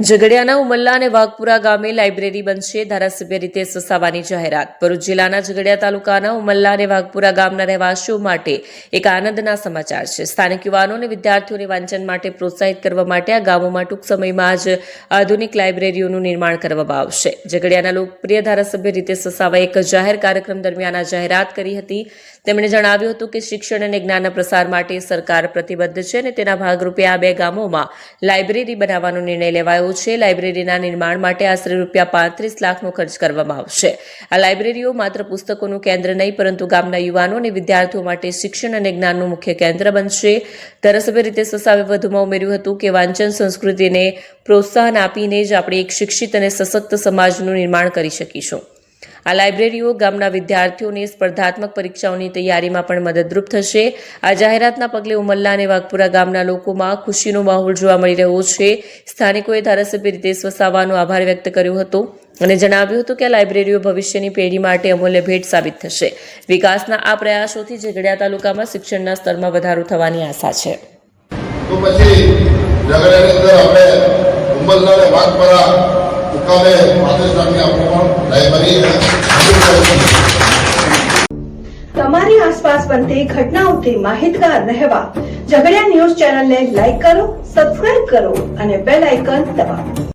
ઝઘડિયાના ઉમલ્લા અને વાઘપુરા ગામે લાઇબ્રેરી બનશે ધારાસભ્ય રીતે વસાવાની જાહેરાત. ભરૂચ જિલ્લાના ઝઘડિયા તાલુકાના ઉમલ્લા અને વાઘપુરા ગામના રહેવાસીઓ માટે એક આનંદના સમાચાર છે. સ્થાનિક યુવાનો અને વિદ્યાર્થીઓને વાંચન માટે પ્રોત્સાહિત કરવા માટે આ ગામોમાં ટૂંક સમયમાં જ આધુનિક લાઇબ્રેરીઓનું નિર્માણ કરવામાં આવશે. ઝઘડિયાના લોકપ્રિય ધારાસભ્ય રીતે વસાવાએ એક જાહેર કાર્યક્રમ દરમિયાન આ જાહેરાત કરી હતી. તેમણે જણાવ્યું હતું કે શિક્ષણ અને જ્ઞાનના પ્રસાર માટે સરકાર પ્રતિબદ્ધ છે અને તેના ભાગરૂપે આ બે ગામોમાં લાઇબ્રેરી બનાવવાનો નિર્ણય લેવાયો છે. લાઇબ્રેરીના નિર્માણ માટે આશરે રૂપિયા પાંત્રીસ લાખનો ખર્ચ કરવામાં આવશે. આ લાઇબ્રેરીઓ માત્ર પુસ્તકોનું કેન્દ્ર નહીં, પરંતુ ગામના યુવાનો અને વિદ્યાર્થીઓ માટે શિક્ષણ અને જ્ઞાનનું મુખ્ય કેન્દ્ર બનશે. ધારાસભ્ય રીતે સસાવે વધુમાં ઉમેર્યું હતું કે વાંચન સંસ્કૃતિને પ્રોત્સાહન આપીને જ આપણે એક શિક્ષિત અને સશક્ત સમાજનું નિર્માણ કરી શકીશું. આ લાઇબ્રેરીઓ ગામના વિદ્યાર્થીઓને સ્પર્ધાત્મક પરીક્ષાઓની તૈયારીમાં પણ મદદરૂપ થશે. આ જાહેરાતના પગલે ઉમલ્લા અને વાઘપુરા ગામના લોકોમાં ખુશીનો માહોલ જોવા મળી રહ્યો છે. સ્થાનિકોએ ધારાસભ્ય રીતેશ વસાવાનો આભાર વ્યક્ત કર્યો હતો અને જણાવ્યું હતું કે આ લાઇબ્રેરીઓ ભવિષ્યની પેઢી માટે અમૂલ્ય ભેટ સાબિત થશે. વિકાસના આ પ્રયાસોથી ઝઘડિયા તાલુકામાં શિક્ષણના સ્તરમાં વધારો થવાની આશા છે. તો પછી ઝઘડિયાની અંદર આપણે ઉંમરના અને તમારી આસપાસ બનતી ઘટનાઓથી માહિતગાર રહેવા ઝઘડિયા ન્યૂઝ ચેનલને લાઈક કરો, સબસ્ક્રાઇબ કરો અને બેલ આઇકન દબાવો.